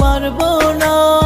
পারব না।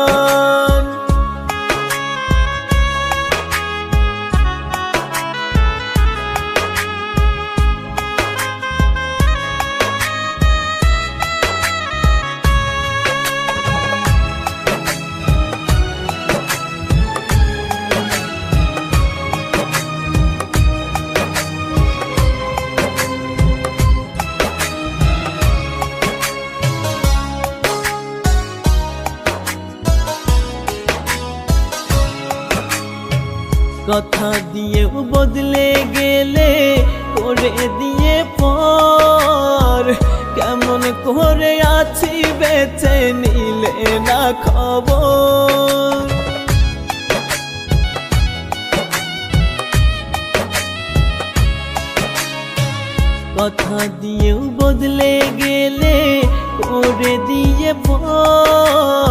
কথা দিয়েও বদলে গেলে, করে দিয়ে পর। কেমন করে আছি বেঁচে নিলে না খবর? কথা দিয়েও বদলে গেলে, করে দিয়ে পর।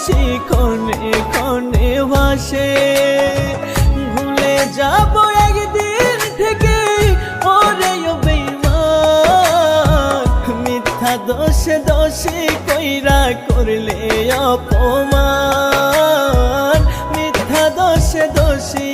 হাসি কনে কনে ভাসে। ভুলে যাব একদিন থেকে ওরে ও মিথ্যা দোষে দোষে কইরা করলে অপমান। মিথ্যা দোষে দোষী